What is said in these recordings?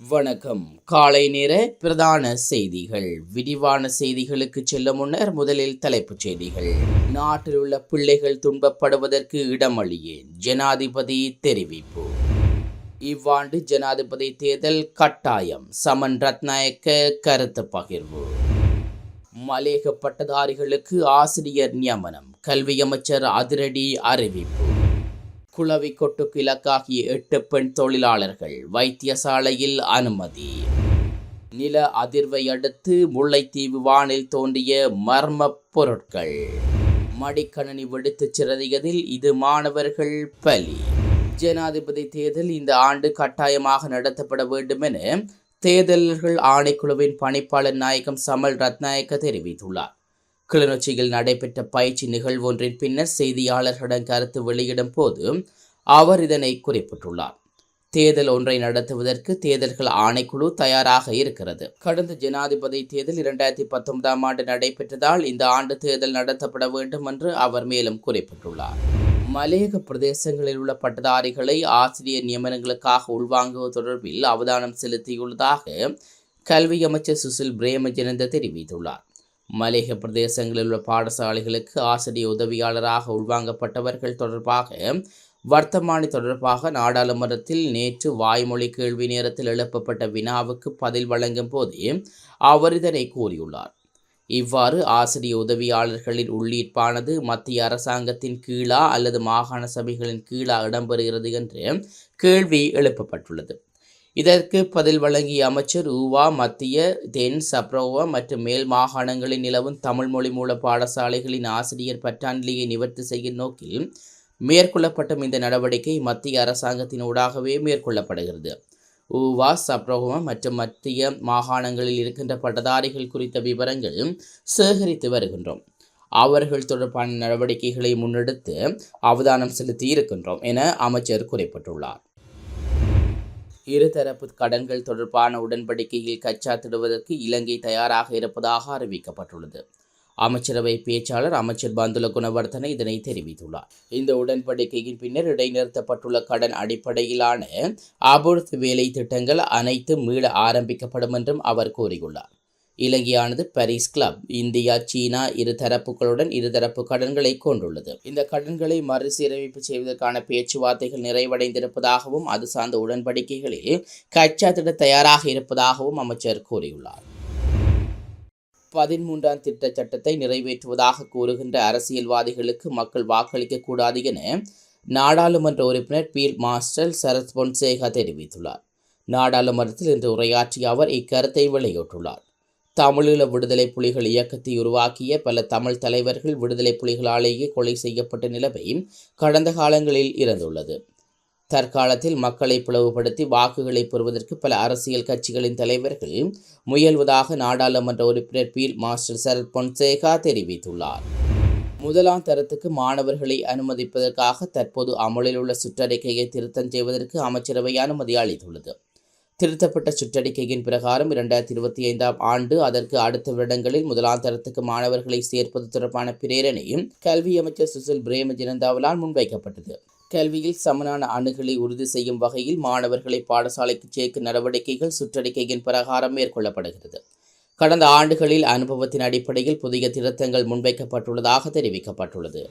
வணக்கம். காலை நேர பிரதான செய்திகள். விரிவான செய்திகளுக்கு செல்ல முன்னர் முதலில் தலைப்புச் செய்திகள். நாட்டில் உள்ள பிள்ளைகள் துன்பப்படுவதற்கு இடமளியேன். ஜனாதிபதி தெரிவிப்பு. இவ்வாண்டு ஜனாதிபதி தேர்தல் கட்டாயம். சமன் ரத்நாயக்க கருத்து பகிர்வு. மலேக பட்டதாரிகளுக்கு ஆசிரியர் நியமனம். கல்வி அமைச்சர் அதிரடி அறிவிப்பு. குளவி கொட்டுக்கு இலக்காகிய எட்டு பெண் தொழிலாளர்கள் வைத்தியசாலையில் அனுமதி. நில அதிர்வை அடுத்து முல்லைத்தீவு வானில் தோன்றிய மர்ம பொருட்கள். மடிக்கணனி வெடித்து சிறதியதில் இது மாணவர்கள் பலி. ஜனாதிபதி தேர்தல் இந்த ஆண்டு கட்டாயமாக நடத்தப்பட வேண்டும் என தேர்தல்கள் ஆணைக்குழுவின் பணிப்பாளர் நாயகம் சமல் ரத்நாயக்க தெரிவித்துள்ளார். கிளிநொச்சியில் நடைபெற்ற பயிற்சி நிகழ்வு ஒன்றின் பின்னர் செய்தியாளர்களிடம் கருத்து வெளியிடும் போது அவர் இதனை குறிப்பிட்டுள்ளார். தேர்தல் ஒன்றை நடத்துவதற்கு தேர்தல்கள் ஆணைக்குழு தயாராக இருக்கிறது. கடந்த ஜனாதிபதி தேர்தல் இரண்டாயிரத்தி பத்தொன்பதாம் ஆண்டு நடைபெற்றதால் இந்த ஆண்டு தேர்தல் நடத்தப்பட வேண்டும் என்று அவர் மேலும் குறிப்பிட்டுள்ளார். மலையக பிரதேசங்களில் உள்ள பட்டதாரிகளை ஆசிரியர் நியமனங்களுக்காக உள்வாங்குவது தொடர்பில் அவதானம் செலுத்தியுள்ளதாக கல்வி அமைச்சர் சுசில் பிரேமஜனந்த தெரிவித்துள்ளார். மலேக பிரதேசங்களில் உள்ள பாடசாலைகளுக்கு ஆசிரிய உதவியாளராக உள்வாங்கப்பட்டவர்கள் தொடர்பாக வர்த்தமானி தொடர்பாக நாடாளுமன்றத்தில் நேற்று வாய்மொழி கேள்வி நேரத்தில் எழுப்பப்பட்ட வினாவுக்கு பதில் வழங்கும் போதே அவர் இதனை கூறியுள்ளார். இவ்வாறு ஆசிரிய உதவியாளர்களின் உள்ளீர்ப்பானது மத்திய அரசாங்கத்தின் கீழா அல்லது மாகாண சபைகளின் கீழா இடம்பெறுகிறது என்று கேள்வி எழுப்பப்பட்டுள்ளது. இதற்கு பதில் வழங்கிய அமைச்சர் ஊவா மத்திய தென் சப்ரோவா மற்றும் மேல் மாகாணங்களில் நிலவும் தமிழ் மொழி மூல பாடசாலைகளின் ஆசிரியர் பற்றாநிலையை நிவர்த்தி செய்யும் நோக்கில் மேற்கொள்ளப்பட்ட இந்த நடவடிக்கை மத்திய அரசாங்கத்தின் ஊடாகவே மேற்கொள்ளப்படுகிறது. ஊவா சப்ரோவா மற்றும் மத்திய மாகாணங்களில் இருக்கின்ற பட்டதாரிகள் குறித்த விவரங்கள் சேகரித்து வருகின்றோம். அவர்கள் தொடர்பான நடவடிக்கைகளை முன்னெடுத்து அவதானம் செலுத்தி இருக்கின்றோம் என அமைச்சர் குறிப்பிட்டுள்ளார். இருதரப்பு கடன்கள் தொடர்பான உடன்படிக்கையில் கச்சாத்திடுவதற்கு இலங்கை தயாராக இருப்பதாக அறிவிக்கப்பட்டுள்ளது. அமைச்சரவை பேச்சாளர் அமைச்சர் பந்துல குணவர்தன இதனை தெரிவித்துள்ளார். இந்த உடன்படிக்கையின் பின்னர் இடைநிறுத்தப்பட்டுள்ள கடன் அடிப்படையிலான அபிவிருத்தி வேலை திட்டங்கள் அனைத்தும் மீள ஆரம்பிக்கப்படும் என்றும் அவர் கூறியுள்ளார். இலங்கையானது பாரிஸ் கிளப் இந்தியா சீனா இரு தரப்புகளுடன் இருதரப்பு கடன்களை கொண்டுள்ளது. இந்த கடன்களை மறுசீரமைப்பு செய்வதற்கான பேச்சுவார்த்தைகள் நிறைவடைந்திருப்பதாகவும் அது சார்ந்த உடன்படிக்கைகளில் கச்சாத்திட தயாராக இருப்பதாகவும் அமைச்சர் கூறியுள்ளார். பதிமூன்றாம் திட்ட சட்டத்தை நிறைவேற்றுவதாக கூறுகின்ற அரசியல்வாதிகளுக்கு மக்கள் வாக்களிக்க கூடாது என நாடாளுமன்ற உறுப்பினர் பீல் மாஸ்டர் சரத் பொன்சேகா தெரிவித்துள்ளார். நாடாளுமன்றத்தில் இன்று உரையாற்றிய அவர் இக்கருத்தை வெளியிட்டுள்ளார். தமிழீழ விடுதலை புலிகள் இயக்கத்தை உருவாக்கிய பல தமிழ் தலைவர்கள் விடுதலை புலிகளாலேயே கொலை செய்யப்பட்ட நிலைமை கடந்த காலங்களில் இருந்துள்ளது. தற்காலத்தில் மக்களை பிளவுபடுத்தி வாக்குகளை பெறுவதற்கு பல அரசியல் கட்சிகளின் தலைவர்கள் முயல்வதாக நாடாளுமன்ற உறுப்பினர் பீல் மாஸ்டர் சரத் பொன்சேகா தெரிவித்துள்ளார். முதலாம் தரத்துக்கு மாணவர்களை அனுமதிப்பதற்காக தற்போது அமலில் உள்ள சுற்றறிக்கையை திருத்தம் செய்வதற்கு அமைச்சரவை அனுமதி அளித்துள்ளது. திருத்தப்பட்ட சுற்றறிக்கையின் பிரகாரம் இரண்டாயிரத்தி இருபத்தி ஐந்தாம் ஆண்டு அதற்கு அடுத்த வருடங்களில் முதலாம் தரத்துக்கு மாணவர்களை சேர்ப்பது தொடர்பான பிரேரணையும் கல்வி அமைச்சர் சுசில் பிரேமஜனந்தாவலால் முன்வைக்கப்பட்டது. கல்வியில் சமனான அணுகலை உறுதி செய்யும் வகையில் மாணவர்களை பாடசாலைக்கு சேர்க்கும் நடவடிக்கைகள் சுற்றறிக்கையின் பிரகாரம் மேற்கொள்ளப்படுகிறது. கடந்த ஆண்டுகளில் அனுபவத்தின் அடிப்படையில் புதிய திருத்தங்கள் முன்வைக்கப்பட்டுள்ளதாக தெரிவிக்கப்பட்டுள்ளது.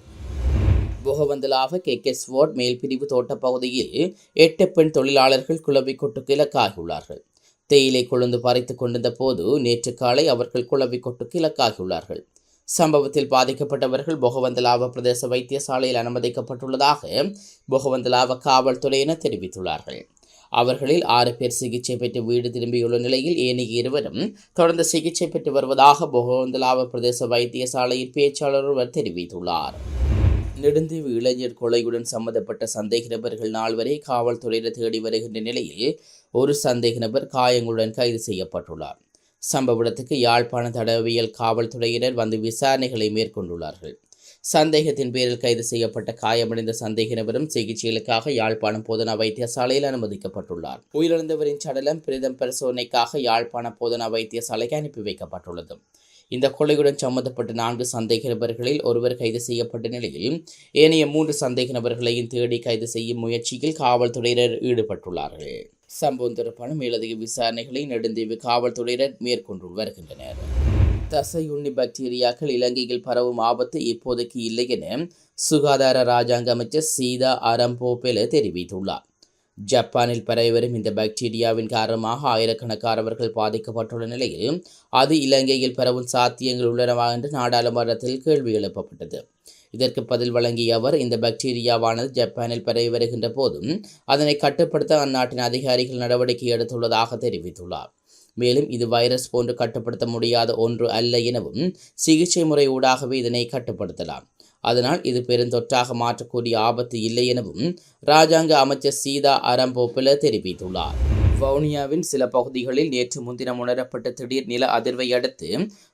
புகவந்தலாக கே. கே. ஸ்வோர்ட் மேல்பிரிவு தோட்டப்பகுதியில் எட்டு பெண் தொழிலாளர்கள் குளவிக்கொட்டுக்கு இலக்காகியுள்ளார்கள் தேயிலை கொழுந்து பறித்து கொண்டிருந்த போது நேற்று காலை அவர்கள் குளவிக்கொட்டுக்கு இலக்காகியுள்ளார்கள் சம்பவத்தில் பாதிக்கப்பட்டவர்கள் பொகவந்தலாவ பிரதேச வைத்தியசாலையில் அனுமதிக்கப்பட்டுள்ளதாக பொகவந்தலாவ காவல்துறையினர் தெரிவித்துள்ளார்கள். அவர்களில் ஆறு பேர் சிகிச்சை பெற்று வீடு திரும்பியுள்ள நிலையில் ஏனைய இருவரும் தொடர்ந்து சிகிச்சை பெற்று வருவதாக பொகவந்தலாவ பிரதேச வைத்தியசாலையின் பேச்சாளர் ஒருவர் தெரிவித்துள்ளார். நெடுந்தீவு இளைஞர் கொலையுடன் சம்பந்தப்பட்ட சந்தேக நபர்கள் நால்வரை காவல்துறையினர் தேடி வருகின்ற நிலையில் ஒரு சந்தேக நபர் காயங்களுடன் கைது செய்யப்பட்டுள்ளார். சம்பவ இடத்துக்கு யாழ்ப்பாண தடவியல் காவல்துறையினர் வந்து விசாரணைகளை மேற்கொண்டுள்ளார்கள். சந்தேகத்தின் பேரில் கைது செய்யப்பட்ட காயமடைந்த சந்தேக நபரும் சிகிச்சைகளுக்காக யாழ்ப்பாணம் போதனா வைத்தியசாலையில் அனுமதிக்கப்பட்டுள்ளார். உயிரிழந்தவரின் சடலம் பிரதம் பரிசோதனைக்காக யாழ்ப்பாண போதனா வைத்தியசாலைக்கு அனுப்பி வைக்கப்பட்டுள்ளது. இந்த கொலையுடன் சம்பந்தப்பட்ட நான்கு சந்தேக நபர்களில் ஒருவர் கைது செய்யப்பட்ட நிலையில் ஏனைய மூன்று சந்தேக நபர்களையும் தேடி கைது செய்யும் முயற்சியில் காவல்துறையினர் ஈடுபட்டுள்ளார்கள். சம்பவம் தொடர்பான மேலதிக விசாரணைகளை நெடுந்தீவு காவல்துறையினர் மேற்கொண்டு வருகின்றனர். தசையுண்ணி பாக்டீரியாக்கள் இலங்கையில் பரவும் ஆபத்து இப்போதைக்கு இல்லை என சுகாதார ராஜாங்க அமைச்சர் சீதா அரம்போபெல தெரிவித்துள்ளார். ஜப்பானில் பரவி வரும் இந்த பாக்டீரியாவின் காரணமாக ஆயிரக்கணக்கானவர்கள் பாதிக்கப்பட்டுள்ள நிலையில் அது இலங்கையில் பரவும் சாத்தியங்கள் உள்ளனவா என்று நாடாளுமன்றத்தில் கேள்வி எழுப்பப்பட்டது. இதற்கு பதில் வழங்கிய அவர் இந்த பாக்டீரியாவானது ஜப்பானில் பரவி வருகின்ற போதும் அதனை கட்டுப்படுத்த அந்நாட்டின் அதிகாரிகள் நடவடிக்கை எடுத்துள்ளதாக தெரிவித்துள்ளார். மேலும் இது வைரஸ் போன்று கட்டுப்படுத்த முடியாத ஒன்று அல்ல எனவும் சிகிச்சை முறை ஊடாகவே இதனை கட்டுப்படுத்தலாம். அதனால் இது பெருந்தொற்றாக மாற்றக்கூடிய ஆபத்து இல்லை எனவும் ராஜாங்க அமைச்சர் சீதா அரம்போப்பில தெரிவித்துள்ளார். வவுனியாவின் சில பகுதிகளில் நேற்று முன்தினம் உணரப்பட்ட திடீர் நில அதிர்வை அடுத்து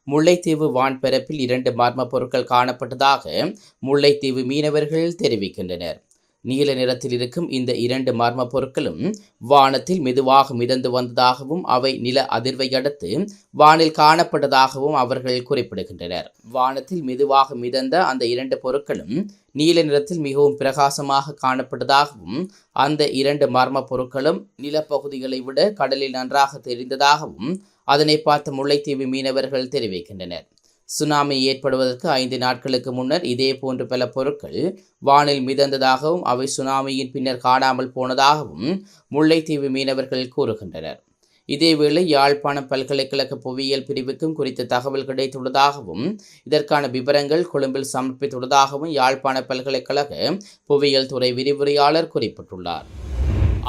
முல்லைத்தீவு வான்பரப்பில் இரண்டு மர்ம பொருட்கள் காணப்பட்டதாக முல்லைத்தீவு மீனவர்கள் தெரிவிக்கின்றனர். நீல நிறத்தில் இருக்கும் இந்த இரண்டு மர்ம பொருட்களும் வானத்தில் மெதுவாக மிதந்து வந்ததாகவும் அவை நில அதிர்வை அடுத்து வானில் காணப்பட்டதாகவும் அவர்கள் குறிப்பிடுகின்றனர். வானத்தில் மெதுவாக மிதந்த அந்த இரண்டு பொருட்களும் நீல நிறத்தில் மிகவும் பிரகாசமாக காணப்பட்டதாகவும் அந்த இரண்டு மர்ம பொருட்களும் நிலப்பகுதிகளை விட கடலில் நன்றாக தெரிந்ததாகவும் அதனை பார்த்த முல்லைத்தீவு மீனவர்கள் தெரிவிக்கின்றனர். சுனாமி ஏற்படுவதற்கு ஐந்து நாட்களுக்கு முன்னர் இதே போன்று பல பொருட்கள் வானில் மிதந்ததாகவும் அவை சுனாமியின் பின்னர் காணாமல் போனதாகவும் முல்லைத்தீவு மீனவர்கள் கூறுகின்றனர். இதேவேளை யாழ்ப்பாணம் பல்கலைக்கழக புவியியல் பிரிவுக்கும் குறித்த தகவல் கிடைத்துள்ளதாகவும் இதற்கான விவரங்கள் கொழும்பில் சமர்ப்பித்துள்ளதாகவும் யாழ்ப்பாண பல்கலைக்கழக புவியியல் துறை விரிவுரையாளர் குறிப்பிட்டுள்ளார்.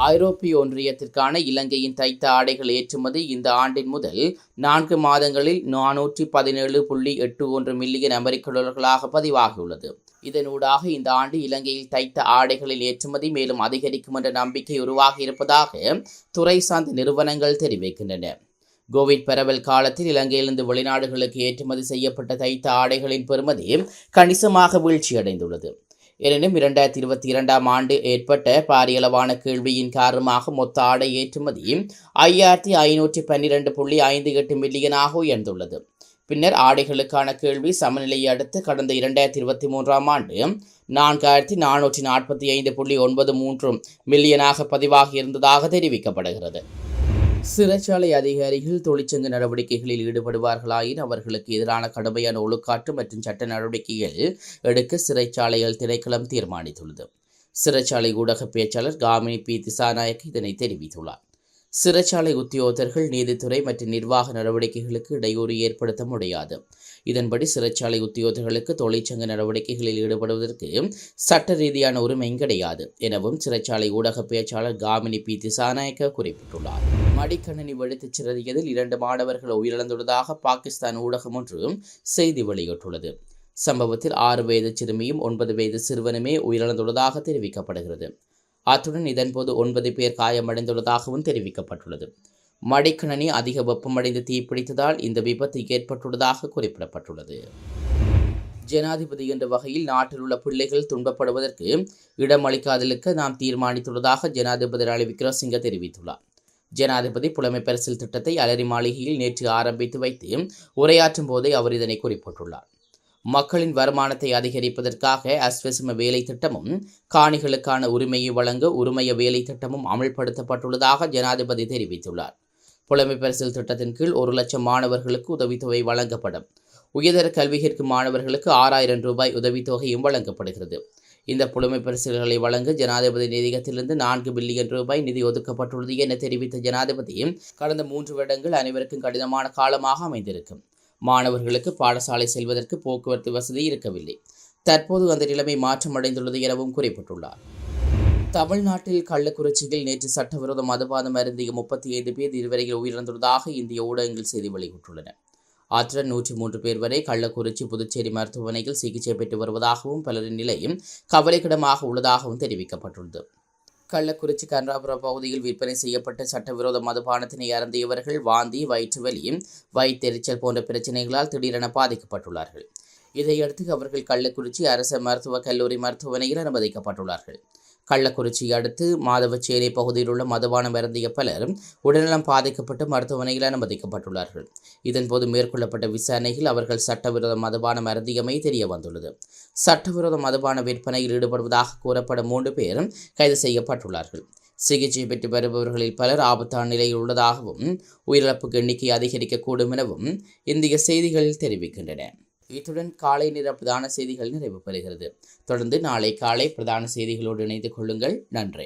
ஐரோப்பிய ஒன்றியத்திற்கான இலங்கையின் தைத்த ஆடைகள் ஏற்றுமதி இந்த ஆண்டின் முதல் நான்கு மாதங்களில் நானூற்றி பதினேழு புள்ளி எட்டு ஒன்று மில்லியன் அமெரிக்க டாலர்களாக பதிவாகியுள்ளது. இதனூடாக இந்த ஆண்டு இலங்கையில் தைத்த ஆடைகளில் ஏற்றுமதி மேலும் அதிகரிக்கும் என்ற நம்பிக்கை உருவாகி இருப்பதாக துறை சார்ந்த நிறுவனங்கள் தெரிவிக்கின்றன. கோவிட் பரவல் காலத்தில் இலங்கையிலிருந்து வெளிநாடுகளுக்கு ஏற்றுமதி செய்யப்பட்ட தைத்த ஆடைகளின் பெறுமதி கணிசமாக வீழ்ச்சியடைந்துள்ளது. எனினும் இரண்டாயிரத்தி இருபத்தி இரண்டாம் ஆண்டு ஏற்பட்ட பாரியளவான கேள்வியின் காரணமாக மொத்த ஆடை ஏற்றுமதி ஐயாயிரத்தி ஐநூற்றி பன்னிரண்டு புள்ளி ஐந்து எட்டு மில்லியனாக உயர்ந்துள்ளது. பின்னர் ஆடைகளுக்கான கேள்வி சமநிலையை அடுத்து கடந்த இரண்டாயிரத்தி இருபத்தி மூன்றாம் ஆண்டு நான்காயிரத்தி நானூற்றி நாற்பத்தி ஐந்து புள்ளி ஒன்பது மூன்று மில்லியனாக பதிவாகி இருந்ததாக தெரிவிக்கப்படுகிறது. சிறைச்சாலை அதிகாரிகள் தொழிற்சங்க நடவடிக்கைகளில் ஈடுபடுவார்களாயின் அவர்களுக்கு எதிரான கடுமையான ஒழுக்காற்று மற்றும் சட்ட நடவடிக்கைகள் எடுக்க சிறைச்சாலைகள் திணைக்களம் தீர்மானித்துள்ளது. சிறைச்சாலை ஊடக பேச்சாளர் காமினி பி. திசாநாயக் இதனை தெரிவித்துள்ளார். சிறைச்சாலை உத்தியோகத்தர்கள் நீதித்துறை மற்றும் நிர்வாக நடவடிக்கைகளுக்கு இடையூறு ஏற்படுத்த முடியாது. இதன்படி சிறைச்சாலை உத்தியோகர்களுக்கு தொழிற்சங்க நடவடிக்கைகளில் ஈடுபடுவதற்கு சட்ட ரீதியான உரிமையும் கிடையாது எனவும் சிறைச்சாலை ஊடக பேச்சாளர் காமினி பி. திசாநாயக்க குறிப்பிட்டுள்ளார். மடிக்கணினி வெடித்துச் சிறதியதில் இரண்டு மாணவர்கள் உயிரிழந்துள்ளதாக பாகிஸ்தான் ஊடகம் ஒன்று செய்தி வெளியிட்டுள்ளது. சம்பவத்தில் ஆறு வயது சிறுமியும் ஒன்பது வயது சிறுவனுமே உயிரிழந்துள்ளதாக தெரிவிக்கப்படுகிறது. அத்துடன் இதன்போது ஒன்பது பேர் காயமடைந்துள்ளதாகவும் தெரிவிக்கப்பட்டுள்ளது. மடிக்கணனி அதிக வெப்பமடைந்து தீப்பிடித்ததால் இந்த விபத்து ஏற்பட்டுள்ளதாக குறிப்பிடப்பட்டுள்ளது. ஜனாதிபதி என்ற வகையில் நாட்டில் உள்ள பிள்ளைகள் துன்பப்படுவதற்கு இடமளிக்காதலுக்கு நாம் தீர்மானித்துள்ளதாக ஜனாதிபதி ரணில் விக்ரமசிங்க தெரிவித்துள்ளார். ஜனாதிபதி புலமை பரிசில் திட்டத்தை அலரி மாளிகையில் நேற்று ஆரம்பித்து வைத்து உரையாற்றும் போதே அவர் இதனை குறிப்பிட்டுள்ளார். மக்களின் வருமானத்தை அதிகரிப்பதற்காக அஸ்வசிம வேலை திட்டமும் காணிகளுக்கான உரிமையை வழங்க உரிமைய வேலை திட்டமும் அமல்படுத்தப்பட்டுள்ளதாக ஜனாதிபதி தெரிவித்துள்ளார். புலமை திட்டத்தின் கீழ் ஒரு லட்சம் மாணவர்களுக்கு உதவித்தொகை வழங்கப்படும். உயர்தர கல்வி கேட்கும் மாணவர்களுக்கு ஆறாயிரம் ரூபாய் உதவித்தொகையும் வழங்கப்படுகிறது. இந்த புலமை பரிசுகளை வழங்க ஜனாதிபதி நிதியத்திலிருந்து நான்கு பில்லியன் ரூபாய் நிதி ஒதுக்கப்பட்டுள்ளது என தெரிவித்த ஜனாதிபதி கடந்த மூன்று வருடங்கள் அனைவருக்கும் கடினமான காலமாக அமைந்திருக்கும். மாணவர்களுக்கு பாடசாலை செல்வதற்கு போக்குவரத்து வசதி இருக்கவில்லை. தற்போது அந்த நிலைமை மாற்றமடைந்துள்ளது எனவும் குறிப்பிட்டுள்ளார். தமிழ்நாட்டில் கள்ளக்குறிச்சியில் நேற்று சட்டவிரோத மதுபானம் அருந்திய முப்பத்தி ஐந்து பேர் இதுவரையில் உயிரிழந்துள்ளதாக இந்திய ஊடகங்கள் செய்தி வெளியிட்டுள்ளன. அத்துடன் நூற்றி மூன்று பேர் வரை கள்ளக்குறிச்சி புதுச்சேரி மருத்துவமனையில் சிகிச்சை பெற்று வருவதாகவும் பலரின் நிலையும் கவலைக்கிடமாக உள்ளதாகவும் தெரிவிக்கப்பட்டுள்ளது. கள்ளக்குறிச்சி கன்றாபுர பகுதியில் விற்பனை செய்யப்பட்ட சட்டவிரோத மதுபானத்தினை அருந்தியவர்கள் வாந்தி வயிற்றுவலி வயிற்றெரிச்சல் போன்ற பிரச்சனைகளால் திடீரென பாதிக்கப்பட்டுள்ளார்கள். இதையடுத்து அவர்கள் கள்ளக்குறிச்சி அரசு மருத்துவக் கல்லூரி மருத்துவமனையில் அனுமதிக்கப்பட்டுள்ளார்கள். கள்ளக்குறிச்சி அடுத்து மாதவச்சேரி பகுதியில் உள்ள மதுபானம் இறந்திய பலர் உடல்நலம் பாதிக்கப்பட்டு மருத்துவமனையில் அனுமதிக்கப்பட்டுள்ளார்கள். இதன்போது மேற்கொள்ளப்பட்ட விசாரணையில் அவர்கள் சட்டவிரோத மதுபானம் அருந்தியமை தெரிய வந்துள்ளது. சட்டவிரோத மதுபான விற்பனையில் ஈடுபடுவதாக கூறப்படும் மூன்று பேர் கைது செய்யப்பட்டுள்ளார்கள். சிகிச்சை பெற்று வருபவர்களில் பலர் ஆபத்தான நிலையில் உள்ளதாகவும் உயிரிழப்புக்கு எண்ணிக்கை அதிகரிக்கக்கூடும் எனவும் இந்திய செய்திகள் தெரிவிக்கின்றன. இத்துடன் காலை நேர பிரதான செய்திகள் நிறைவு பெறுகிறது தொடர்ந்து நாளை காலை பிரதான செய்திகளோடு இணைந்து கொள்ளுங்கள். நன்றி.